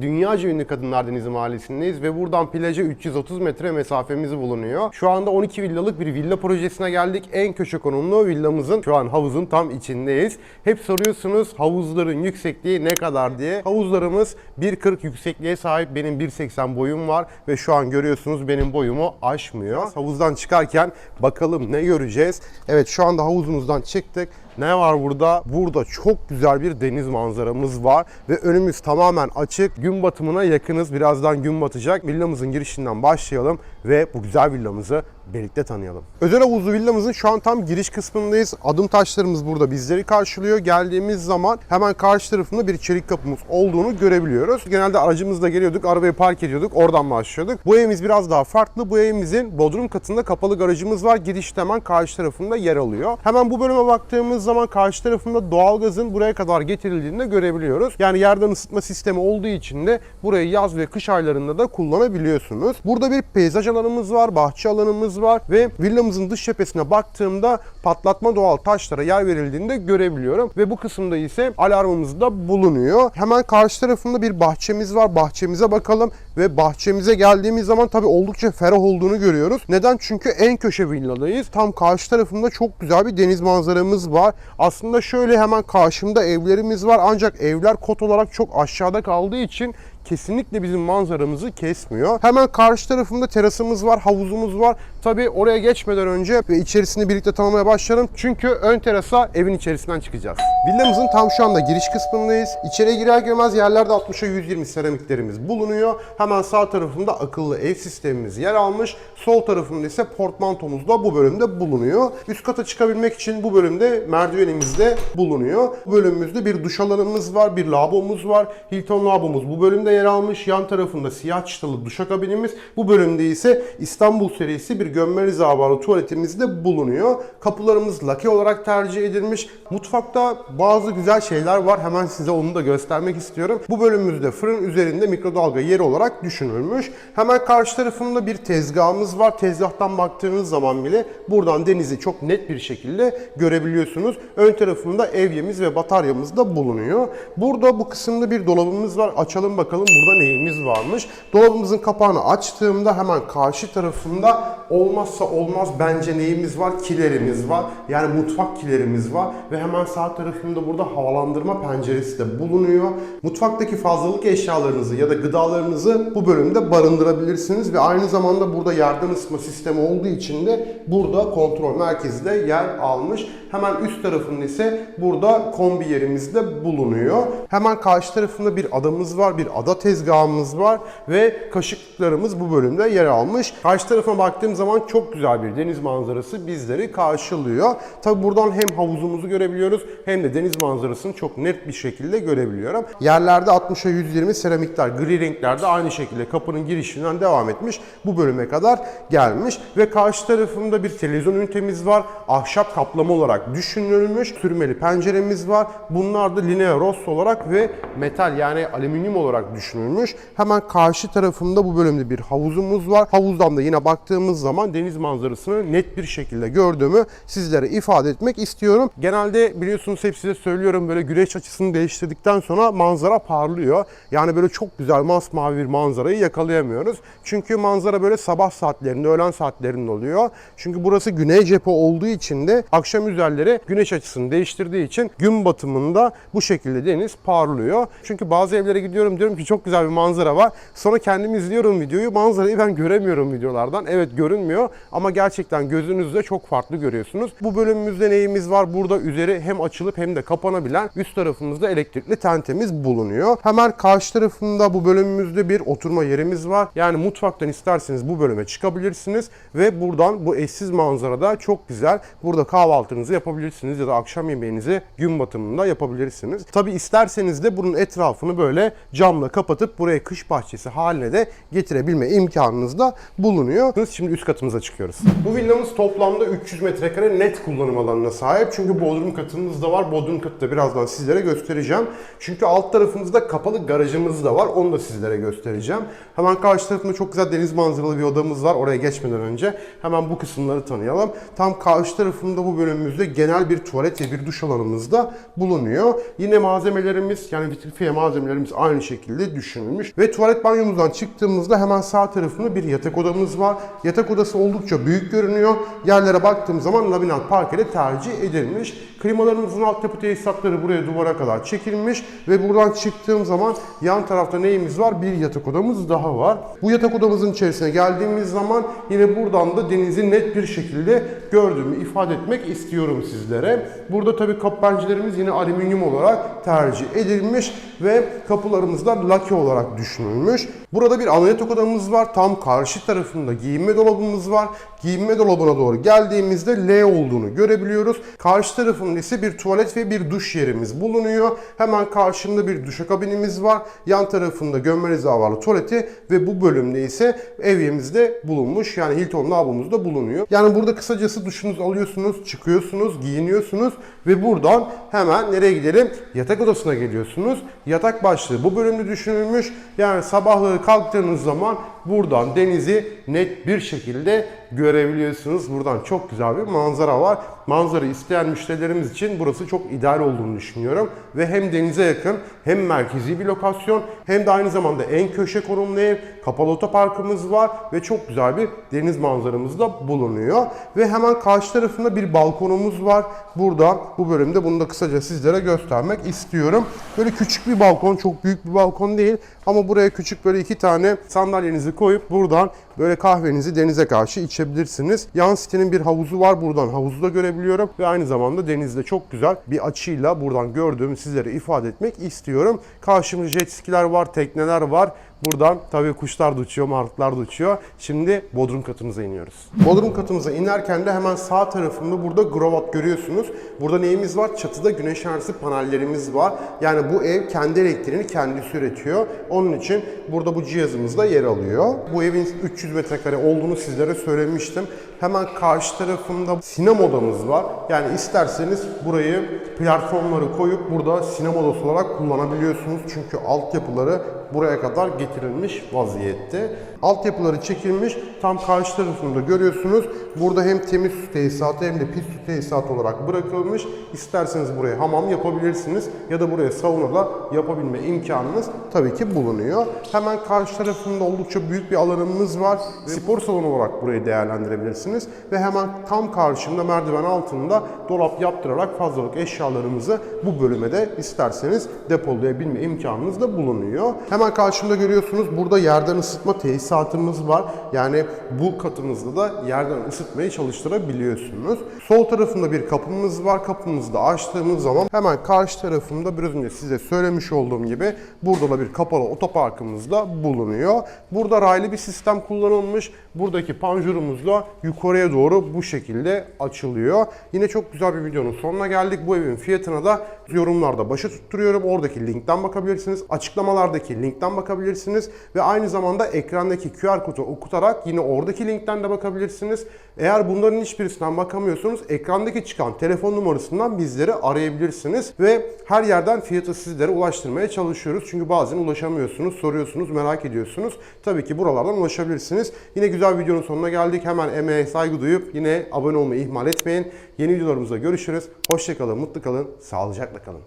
Dünyaca ünlü Kadınlar Denizi Mahallesi'ndeyiz ve buradan plaja 330 metre mesafemiz bulunuyor. Şu anda 12 villalık bir villa projesine geldik. En köşe konumlu villamızın şu an havuzun tam içindeyiz. Hep soruyorsunuz havuzların yüksekliği ne kadar diye. Havuzlarımız 1.40 yüksekliğe sahip. Benim 1.80 boyum var ve şu an görüyorsunuz benim boyumu aşmıyor. Havuzdan çıkarken bakalım ne göreceğiz. Evet şu anda havuzumuzdan çıktık. Ne var burada? Burada çok güzel bir deniz manzaramız var ve önümüz tamamen açık. Gün batımına yakınız. Birazdan gün batacak. Villamızın girişinden başlayalım ve bu güzel villamızı birlikte tanıyalım. Özel havuzlu villamızın şu an tam giriş kısmındayız. Adım taşlarımız burada bizleri karşılıyor. Geldiğimiz zaman hemen karşı tarafında bir çelik kapımız olduğunu görebiliyoruz. Genelde aracımızla geliyorduk, arabayı park ediyorduk, oradan başlıyorduk. Bu evimiz biraz daha farklı. Bu evimizin bodrum katında kapalı garajımız var. Girişte hemen karşı tarafında yer alıyor. Hemen bu bölüme baktığımız zaman karşı tarafında doğalgazın buraya kadar getirildiğini de görebiliyoruz. Yani yerden ısıtma sistemi olduğu için de burayı yaz ve kış aylarında da kullanabiliyorsunuz. Burada bir peyzaj alanımız var, bahçe alanımız var ve villamızın dış cephesine baktığımda patlatma doğal taşlara yer verildiğini de görebiliyorum. Ve bu kısımda ise alarmımız da bulunuyor. Hemen karşı tarafında bir bahçemiz var. Bahçemize bakalım ve bahçemize geldiğimiz zaman tabii oldukça ferah olduğunu görüyoruz. Neden? Çünkü en köşe villadayız. Tam karşı tarafında çok güzel bir deniz manzaramız var. Aslında şöyle hemen karşımda evlerimiz var ancak evler kot olarak çok aşağıda kaldığı için kesinlikle bizim manzaramızı kesmiyor. Hemen karşı tarafında terasımız var, havuzumuz var. Tabii oraya geçmeden önce ve içerisini birlikte tanımaya başlayalım. Çünkü ön terasa evin içerisinden çıkacağız. Villamızın tam şu anda giriş kısmındayız. İçeriye girer girmez yerlerde 60'a 120 seramiklerimiz bulunuyor. Hemen sağ tarafında akıllı ev sistemimiz yer almış. Sol tarafında ise portmantomuz da bu bölümde bulunuyor. Üst kata çıkabilmek için bu bölümde merdivenimiz de bulunuyor. Bu bölümümüzde bir duş alanımız var, bir lavabomuz var. Hilton lavabomuz bu bölümde yer almış. Yan tarafında siyah çıtalı duşakabinimiz. Bu bölümde ise İstanbul serisi bir gömme rizavarlı tuvaletimiz de bulunuyor. Kapılarımız lake olarak tercih edilmiş. Mutfakta bazı güzel şeyler var. Hemen size onu da göstermek istiyorum. Bu bölümümüzde fırın üzerinde mikrodalga yeri olarak düşünülmüş. Hemen karşı tarafında bir tezgahımız var. Tezgahtan baktığınız zaman bile buradan denizi çok net bir şekilde görebiliyorsunuz. Ön tarafında evyemiz ve bataryamız da bulunuyor. Burada bu kısımda bir dolabımız var. Açalım bakalım burada neyimiz varmış. Dolabımızın kapağını açtığımda hemen karşı tarafında olmazsa olmaz bence neyimiz var? Kilerimiz var. Yani mutfak kilerimiz var ve hemen sağ tarafında burada havalandırma penceresi de bulunuyor. Mutfaktaki fazlalık eşyalarınızı ya da gıdalarınızı bu bölümde barındırabilirsiniz ve aynı zamanda burada yerden ısıtma sistemi olduğu için de burada kontrol merkezi de yer almış. Hemen üst tarafında ise burada kombi yerimiz de bulunuyor. Hemen karşı tarafında bir adamız var, bir ada tezgahımız var ve kaşıklarımız bu bölümde yer almış. Karşı tarafa baktığım zaman çok güzel bir deniz manzarası bizleri karşılıyor. Tabi buradan hem havuzumuzu görebiliyoruz hem de deniz manzarasını çok net bir şekilde görebiliyorum. Yerlerde 60'a 120 seramikler gri renklerde aynı şekilde kapının girişinden devam etmiş. Bu bölüme kadar gelmiş ve karşı tarafında bir televizyon ünitemiz var. Ahşap kaplama olarak düşünülmüş. Sürmeli penceremiz var. Bunlar da linea rossa olarak ve metal yani alüminyum olarak düşünülmüş. Hemen karşı tarafında bu bölümde bir havuzumuz var. Havuzdan da yine baktığımız zaman deniz manzarasını net bir şekilde gördüğümü sizlere ifade etmek istiyorum. Genelde biliyorsunuz hep size söylüyorum böyle güneş açısını değiştirdikten sonra manzara parlıyor. Yani böyle çok güzel masmavi bir manzarayı yakalayamıyoruz. Çünkü manzara böyle sabah saatlerinde, öğlen saatlerinde oluyor. Çünkü burası güney cephe olduğu için de akşam üzerleri güneş açısını değiştirdiği için gün batımında bu şekilde deniz parlıyor. Çünkü bazı evlere gidiyorum diyorum ki çok güzel bir manzara var. Sonra kendim izliyorum videoyu. Manzarayı ben göremiyorum videolardan. Evet görünmüyor ama gerçekten gözünüzde çok farklı görüyorsunuz. Bu bölümümüzde neyimiz var? Burada üzeri hem açılıp hem de kapanabilen üst tarafımızda elektrikli tentemiz bulunuyor. Hemen karşı tarafında bu bölümümüzde bir oturma yerimiz var. Yani mutfaktan isterseniz bu bölüme çıkabilirsiniz ve buradan bu eşsiz manzarada çok güzel burada kahvaltınızı yapabilirsiniz ya da akşam yemeğinizi gün batımında yapabilirsiniz. Tabi isterseniz de bunun etrafını böyle camla kapatıp buraya kış bahçesi haline de getirebilme imkanınız da bulunuyor. Şimdi üst katımıza çıkıyoruz. Bu villamız toplamda 300 metrekare net kullanım alanına sahip. Çünkü bodrum katımız da var. Bodrum katı da birazdan sizlere göstereceğim. Çünkü alt tarafımızda kapalı garajımız da var. Onu da sizlere göstereceğim. Hemen karşı tarafında çok güzel deniz manzaralı bir odamız var. Oraya geçmeden önce hemen bu kısımları tanıyalım. Tam karşı tarafında bu bölümümüzde genel bir tuvalet ve bir duş alanımız da bulunuyor. Yine malzemelerimiz yani vitrifiye malzemelerimiz aynı şekilde düşünülmüş. Ve tuvalet banyomuzdan çıktığımızda hemen sağ tarafında bir yatak odamız var. Yatak odası oldukça büyük görünüyor. Yerlere baktığım zaman laminat parkede tercih edilmiş. Klimalarımızın altyapı tesisatları buraya duvara kadar çekilmiş ve buradan çıktığım zaman yan tarafta neyimiz var? Bir yatak odamız daha var. Bu yatak odamızın içerisine geldiğimiz zaman yine buradan da denizi net bir şekilde gördüğümü ifade etmek istiyorum sizlere. Burada tabii kapı pencerelerimiz yine alüminyum olarak tercih edilmiş ve kapılarımız da lake olarak düşünülmüş. Burada bir yatak odamız var. Tam karşı tarafında giyinme dolabımız var. Giyinme dolabına doğru geldiğimizde L olduğunu görebiliyoruz. Karşı tarafında ise bir tuvalet ve bir duş yerimiz bulunuyor. Hemen karşında bir duşakabinimiz var. Yan tarafında gömme rezervuarlı tuvaleti ve bu bölümde ise evyemizde bulunmuş. Yani Hilton lavabomuzda bulunuyor. Yani burada kısacası duşunuzu alıyorsunuz, çıkıyorsunuz, giyiniyorsunuz ve buradan hemen nereye gidelim? Yatak odasına geliyorsunuz. Yatak başlığı bu bölümde düşünülmüş. Yani sabahları kalktığınız zaman buradan denizi net bir şekilde görebiliyorsunuz. Buradan çok güzel bir manzara var. Manzara isteyen müşterilerimiz için burası çok ideal olduğunu düşünüyorum. Ve hem denize yakın hem merkezi bir lokasyon hem de aynı zamanda en köşe konumlu ev, kapalı otoparkımız var ve çok güzel bir deniz manzaramız da bulunuyor. Ve hemen karşı tarafında bir balkonumuz var. Burada bu bölümde bunu da kısaca sizlere göstermek istiyorum. Böyle küçük bir balkon, çok büyük bir balkon değil ama buraya küçük böyle iki tane sandalyenizi koyup buradan böyle kahvenizi denize karşı içebilirsiniz. Yan sitenin bir havuzu var. Buradan havuzu da görebiliyorum ve aynı zamanda denizde çok güzel bir açıyla buradan gördüğümü sizlere ifade etmek istiyorum. Karşımızda jet skiler var, tekneler var. Buradan tabii kuşlar da uçuyor, martılar da uçuyor. Şimdi bodrum katımıza iniyoruz. Bodrum katımıza inerken de hemen sağ tarafında burada grovat görüyorsunuz. Burada neyimiz var? Çatıda güneş enerjisi panellerimiz var. Yani bu ev kendi elektriğini kendisi üretiyor. Onun için burada bu cihazımız da yer alıyor. Bu evin 300 metrekare olduğunu sizlere söylemiştim. Hemen karşı tarafında sinema odamız var. Yani isterseniz burayı platformları koyup burada sinema odası olarak kullanabiliyorsunuz. Çünkü altyapıları buraya kadar getirilmiş vaziyette. Altyapıları çekilmiş. Tam karşı tarafında görüyorsunuz. Burada hem temiz su tesisatı hem de pis su tesisatı olarak bırakılmış. İsterseniz buraya hamam yapabilirsiniz ya da buraya sauna da yapabilme imkanınız tabii ki bulunuyor. Hemen karşı tarafında oldukça büyük bir alanımız var. Spor salonu olarak burayı değerlendirebilirsiniz. Ve hemen tam karşımda merdiven altında dolap yaptırarak fazlalık eşyalarımızı bu bölüme de isterseniz depolayabilme imkanınız da bulunuyor. Hemen karşımda görüyorsunuz burada yerden ısıtma tesisatımız var. Yani bu katımızda da yerden ısıtmayı çalıştırabiliyorsunuz. Sol tarafında bir kapımız var. Kapımızı da açtığımız zaman hemen karşı tarafında biraz önce size söylemiş olduğum gibi burada da bir kapalı otoparkımız da bulunuyor. Burada raylı bir sistem kullanılmış. Buradaki panjurumuz da yukarıya doğru bu şekilde açılıyor. Yine çok güzel bir videonun sonuna geldik. Bu evin fiyatına da yorumlarda başa tutturuyorum. Oradaki linkten bakabilirsiniz. Açıklamalardaki linkten bakabilirsiniz. Ve aynı zamanda ekrandaki QR kodu okutarak yine oradaki linkten de bakabilirsiniz. Eğer bunların hiçbirisinden bakamıyorsanız ekrandaki çıkan telefon numarasından bizleri arayabilirsiniz. Ve her yerden fiyatı sizlere ulaştırmaya çalışıyoruz. Çünkü bazen ulaşamıyorsunuz, soruyorsunuz, merak ediyorsunuz. Tabii ki buralardan ulaşabilirsiniz. Yine güzel videonun sonuna geldik. Hemen emeğe saygı duyup yine abone olmayı ihmal etmeyin. Yeni videolarımızda görüşürüz. Hoşçakalın, mutlu kalın, sağlıcakla kalın.